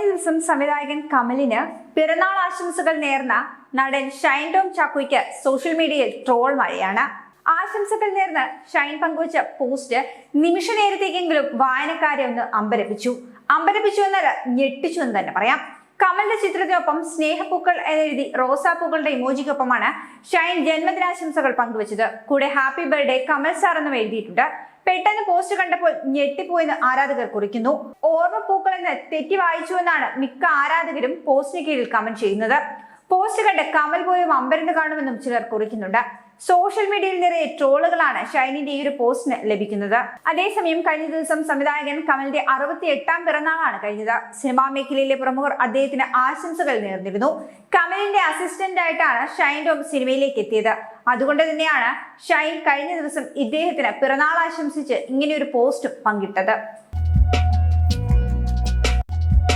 കഴിഞ്ഞ ദിവസം സംവിധായകൻ കമലിന് പിറന്നാൾ ആശംസകൾ നേർന്ന നടൻ ഷൈൻ ടോം ചാക്കോയ്ക്ക് സോഷ്യൽ മീഡിയയിൽ ട്രോൾ മഴയാണ് ആശംസകൾ നേർന്ന് ഷൈൻ പങ്കുവച്ച പോസ്റ്റ് നിമിഷ നേരത്തേക്കെങ്കിലും വായനക്കാരെ ഒന്ന് അമ്പരപ്പിച്ചു. അമ്പരപ്പിച്ചു എന്നല്ല ഞെട്ടിച്ചു എന്ന് തന്നെ പറയാം. കമലിന്റെ ചിത്രത്തിനൊപ്പം സ്നേഹപ്പൂക്കൾ എന്നെഴുതി റോസാപ്പൂക്കളുടെ ഇമോജിക്കൊപ്പമാണ് ഷൈൻ ജന്മദിനാശംസകൾ പങ്കുവച്ചത്. കൂടെ ഹാപ്പി ബർത്ത്ഡേ കമൽ സാർ എന്നും എഴുതിയിട്ടുണ്ട്. പെട്ടെന്ന് പോസ്റ്റ് കണ്ടപ്പോൾ ഞെട്ടിപ്പോയെന്ന് ആരാധകർ കുറിക്കുന്നു. ഓർമ്മപ്പൂക്കൾ എന്ന് തെറ്റി വായിച്ചു എന്നാണ് മിക്ക ആരാധകരും പോസ്റ്റിന് കീഴിൽ കമന്റ് ചെയ്യുന്നത്. പോസ്റ്റ് കണ്ട് കമൽ പോലും അമ്പരന്ന് കാണുമെന്നും ചിലർ കുറിക്കുന്നുണ്ട്. സോഷ്യൽ മീഡിയയിൽ നിറയെ ട്രോളുകളാണ് ഷൈനിന്റെ ഈ ഒരു പോസ്റ്റിന് ലഭിക്കുന്നത്. അതേസമയം കഴിഞ്ഞ ദിവസം സംവിധായകൻ കമലിന്റെ അറുപത്തി എട്ടാം പിറന്നാളാണ് കഴിഞ്ഞത്. സിനിമാ മേഖലയിലെ പ്രമുഖർ അദ്ദേഹത്തിന് ആശംസകൾ നേർന്നിരുന്നു. കമലിന്റെ അസിസ്റ്റന്റ് ആയിട്ടാണ് ഷൈൻ ടോം സിനിമയിലേക്ക് എത്തിയത്. അതുകൊണ്ട് തന്നെയാണ് ഷൈൻ കഴിഞ്ഞ ദിവസം ഇദ്ദേഹത്തിന് പിറന്നാൾ ആശംസിച്ച് ഇങ്ങനെയൊരു പോസ്റ്റ് പങ്കിട്ടത്.